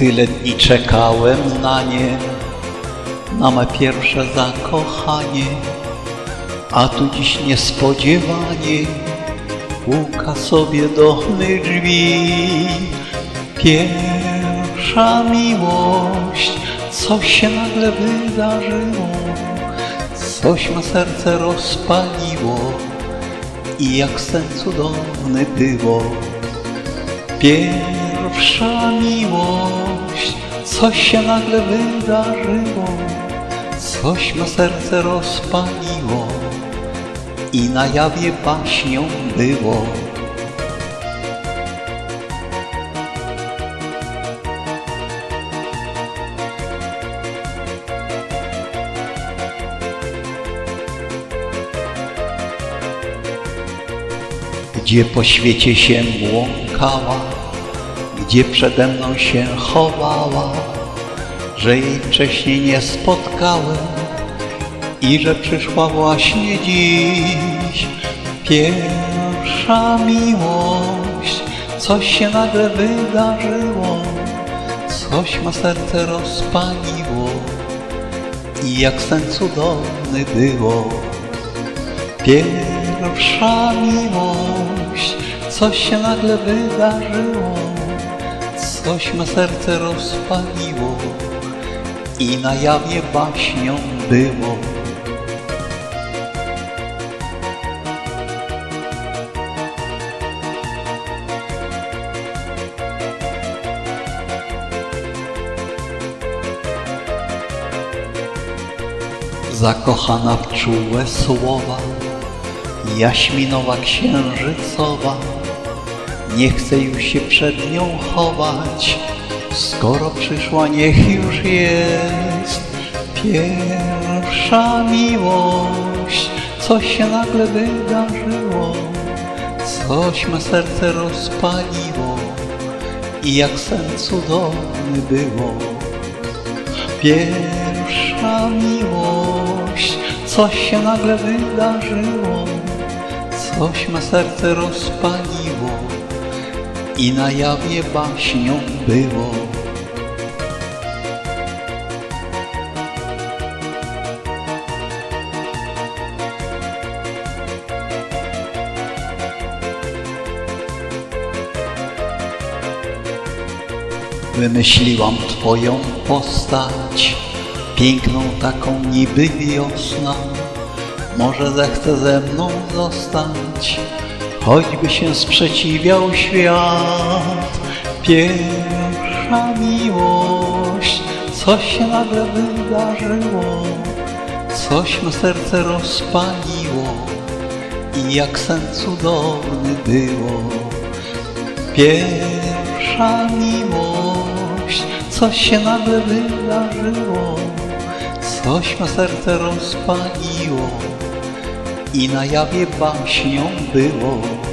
Tyle dni czekałem na nie, na me pierwsze zakochanie, a tu dziś niespodziewanie puka sobie do mych drzwi. Pierwsza miłość, coś się nagle wydarzyło, coś ma serce rozpaliło i jak sen cudowny było. Pierwsza miłość, coś się nagle wydarzyło, coś ma serce rozpaliło i na jawie baśnią było. Gdzie po świecie się błąkała, gdzie przede mną się chowała, że jej wcześniej nie spotkałem i że przyszła właśnie dziś. Pierwsza miłość, coś się nagle wydarzyło, coś ma serce rozpaliło i jak sen cudowny było. Pierwsza miłość, coś się nagle wydarzyło, coś me serce rozpaliło i na jawie baśnią było. Zakochana w czułe słowa, jaśminowa księżycowa, nie chcę już się przed nią chować, skoro przyszła niech już jest. Pierwsza miłość, coś się nagle wydarzyło, coś me serce rozpaliło. I jak sen cudowny było. Pierwsza miłość, coś się nagle wydarzyło, coś me serce rozpaliło i na jawie baśnią było. Wymyśliłam Twoją postać, piękną taką niby wiosna. Może zechce ze mną zostać, choćby się sprzeciwiał świat. Pierwsza miłość, coś się nagle wydarzyło, coś me serce rozpaliło i jak sen cudowny było. Pierwsza miłość, coś się nagle wydarzyło, coś ma serce rozpaliło i na jawie baśnią było.